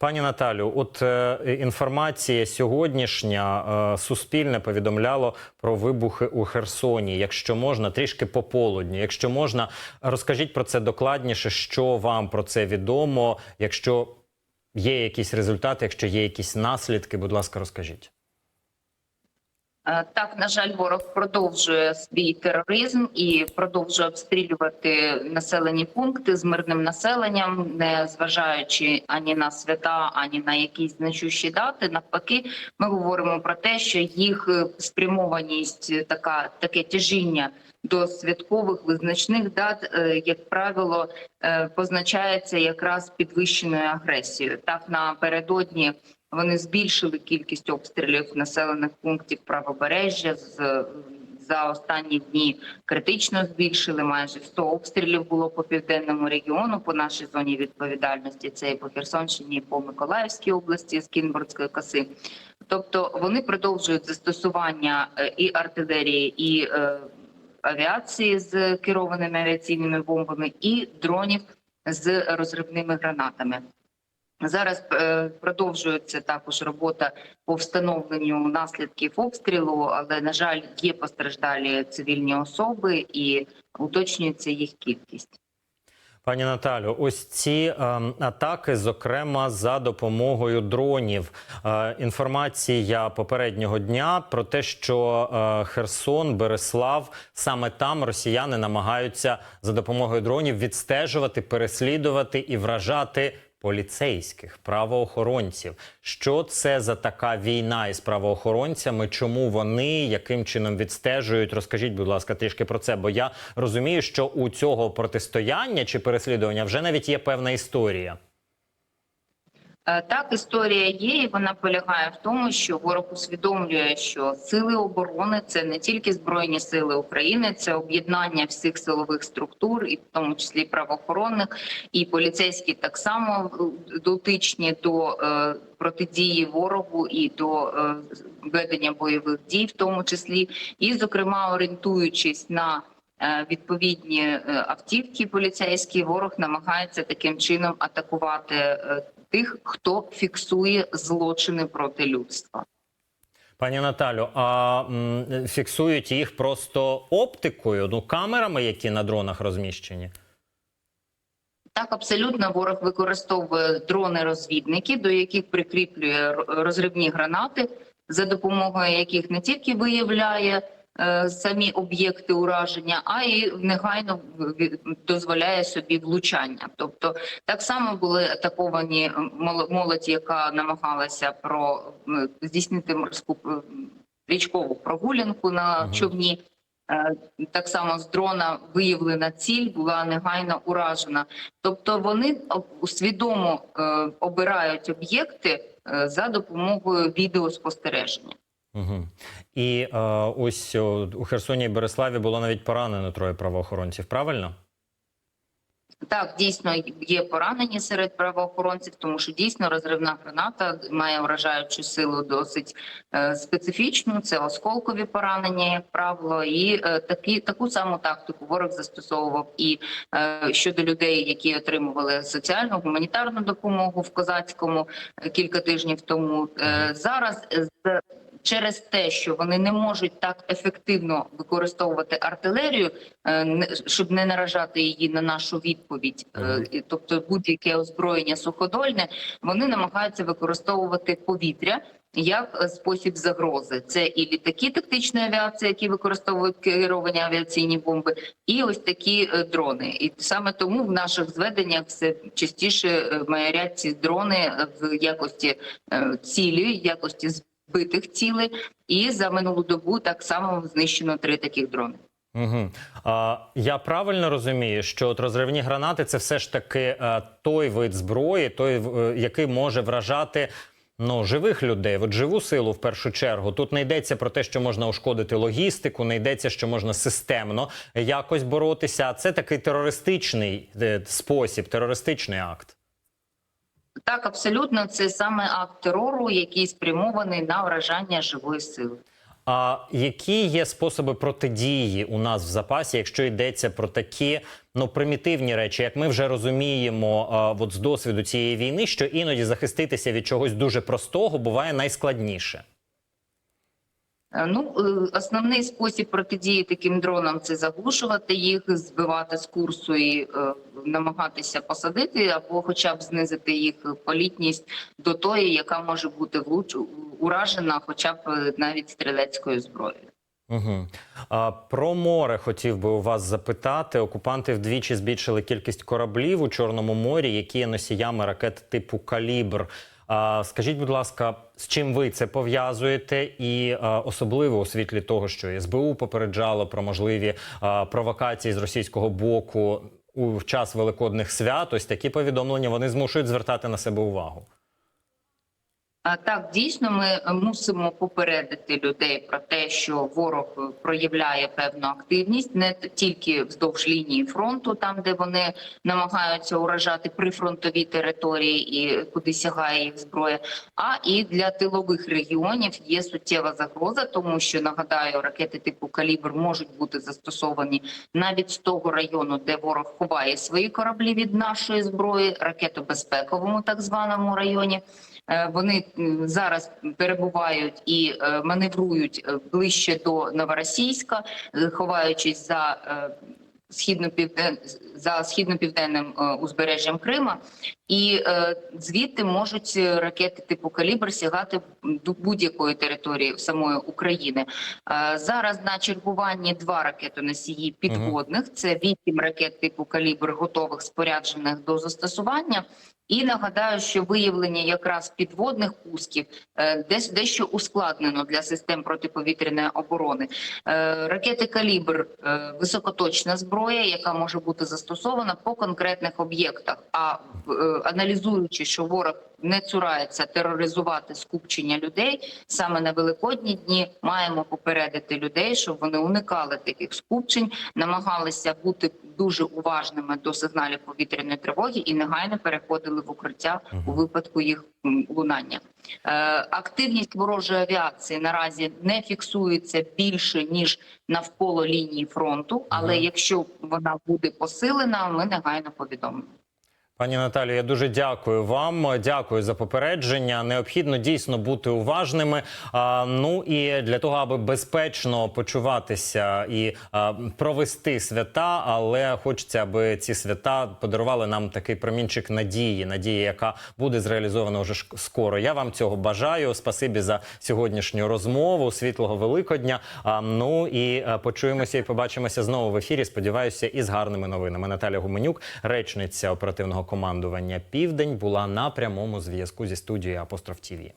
Пані Наталю, от е, інформація сьогоднішня е, суспільне повідомляло про вибухи у Херсоні. Якщо можна, трішки пополудні. Якщо можна, розкажіть про це докладніше, що вам про це відомо. Якщо є якісь результати, якщо є якісь наслідки, будь ласка, розкажіть. Е, Так, на жаль, ворог продовжує свій тероризм і продовжує обстрілювати населені пункти з мирним населенням, не зважаючи ані на свята, ані на якісь значущі дати. Навпаки, ми говоримо про те, що їх спрямованість, така таке тяжіння до святкових визначних дат, е, як правило, е, позначається якраз підвищеною агресією. Так напередодні. Вони збільшили кількість обстрілів населених пунктів правобережжя з за останні дні критично збільшили. Майже 100 обстрілів було по південному регіону, по нашій зоні відповідальності. Це і по Херсонщині, і по Миколаївській області з Кінбурзької коси. Тобто вони продовжують застосування е, і артилерії, і е, авіації з керованими авіаційними бомбами, і дронів з розривними гранатами. Зараз е, продовжується також робота по встановленню наслідків обстрілу, але на жаль, є постраждалі цивільні особи і уточнюється їх кількість. Пані Наталю, ось ці е, атаки, зокрема за допомогою дронів. Е, інформація попереднього дня про те, що е, Херсон, Береслав, саме там росіяни намагаються за допомогою дронів відстежувати, переслідувати і вражати. Поліцейських правоохоронців, що це за така війна із правоохоронцями? Чому вони яким чином відстежують? Розкажіть, будь ласка, трішки про це. Бо я розумію, що у цього протистояння чи переслідування вже навіть є певна історія. Е, Так, історія є, і вона полягає в тому, що ворог усвідомлює, що сили оборони це не тільки збройні сили України, це об'єднання всіх силових структур, і в тому числі правоохоронних і поліцейські так само дотичні до е, протидії ворогу і до е, ведення бойових дій, в тому числі, і зокрема орієнтуючись на Відповідні автівки поліцейські ворог намагається таким чином атакувати тих, хто фіксує злочини проти людства. Пані Наталю, а м, фіксують їх просто оптикою, ну камерами, які на дронах розміщені? Так, абсолютно ворог використовує дрони-розвідники, до яких прикріплює розривні гранати, за допомогою яких не тільки виявляє самі об'єкти ураження, а й негайно дозволяє собі влучання. Тобто, так само були атаковані молодь, яка намагалася про здійснити морську е, річкову прогулянку на човні. Е, Так само з дрона виявлена ціль була негайно уражена. Тобто вони свідомо е, обирають об'єкти е, за допомогою відеоспостереження. Угу. І е, ось о, у Херсоні і Береславі було навіть поранено троє правоохоронців. Правильно? Так, дійсно є поранені серед правоохоронців, тому що дійсно розривна граната має вражаючу силу досить е, специфічну. Це осколкові поранення, як правило, і е, такі таку саму тактику ворог застосовував і е, щодо людей, які отримували соціальну гуманітарну допомогу в козацькому е, кілька тижнів тому. Е, зараз е, з Через те, що вони не можуть так ефективно використовувати артилерію, е, щоб не наражати її на нашу відповідь, е, тобто будь-яке озброєння суходольне, вони намагаються використовувати повітря як е, спосіб загрози. Це і літаки тактичної авіації, які використовують керовані авіаційні бомби, і ось такі дрони. І саме тому в наших зведеннях все частіше маярять ці дрони в якості цілі, якості збитих цілей. І за минулу добу так само знищено три таких дрони. Угу. А, я правильно розумію, що от розривні гранати це все ж таки е, той вид зброї, той, е, який може вражати. Ну, живих людей, от живу силу в першу чергу. Тут не йдеться про те, що можна ушкодити логістику, не йдеться, що можна системно якось боротися. А це такий терористичний е, спосіб, терористичний акт. Так, абсолютно, це саме акт терору, який спрямований на вражання живої сили. А які є способи протидії у нас в запасі, якщо йдеться про такі ну примітивні речі, як ми вже розуміємо, а, от з досвіду цієї війни, що іноді захиститися від чогось дуже простого буває найскладніше. Е, Ну, е, основний спосіб протидії таким дронам це заглушувати їх, збивати з курсу і е, намагатися посадити, або хоча б знизити їх політність до тої, яка може бути влуч... уражена, хоча б навіть стрілецькою зброєю. Угу. А, про море хотів би у вас запитати. Окупанти вдвічі збільшили кількість кораблів у Чорному морі, які є носіями ракет типу Калібр. Скажіть, будь ласка, з чим ви це пов'язуєте? І особливо у світлі того, що СБУ попереджало про можливі провокації з російського боку у час великодних свят. Ось такі повідомлення вони змушують звертати на себе увагу. Так дійсно ми мусимо попередити людей про те, що ворог проявляє певну активність не тільки вздовж лінії фронту, там де вони намагаються уражати прифронтові території і куди сягає їх зброя, а і для тилових регіонів є суттєва загроза, тому що нагадаю, ракети типу калібр можуть бути застосовані навіть з того району, де ворог ховає свої кораблі від нашої зброї, ракетобезпековому так званому районі. Е, Вони зараз перебувають і е, маневрують е, ближче до Новоросійська, ховаючись за е, східно-півден... за східно-південним узбережжям Крима, і звідти можуть ракети типу калібр сягати до будь-якої території самої України. Зараз на чергуванні два ракетоносії підводних. Це вісім ракет типу калібр, готових споряджених до застосування. І нагадаю, що виявлення якраз підводних пусків е, десь дещо ускладнено для систем протиповітряної оборони. Е, Ракети калібр е, високоточна зброя, яка може бути застосована по конкретних об'єктах. А аналізуючи, що ворог не цурається тероризувати скупчення людей саме на великодні дні, маємо попередити людей, щоб вони уникали таких скупчень, намагалися бути дуже уважними до сигналів повітряної тривоги і негайно переходили в укриття у випадку їх лунання. Е, активність ворожої авіації наразі не фіксується більше ніж навколо лінії фронту. Але якщо вона буде посилена, ми негайно повідомимо. Пані Наталію, я дуже дякую вам. Дякую за попередження. Необхідно дійсно бути уважними. А, ну і для того, аби безпечно почуватися і а, провести свята, але хочеться, аби ці свята подарували нам такий промінчик надії, надії, яка буде зреалізована вже скоро. Я вам цього бажаю. Спасибі за сьогоднішню розмову. Світлого Великодня. А, ну і а, почуємося і побачимося знову в ефірі. Сподіваюся, із гарними новинами. Наталя Гуменюк, речниця оперативного командування Південь, була на прямому зв'язку зі студією Апостроф ТІВІ.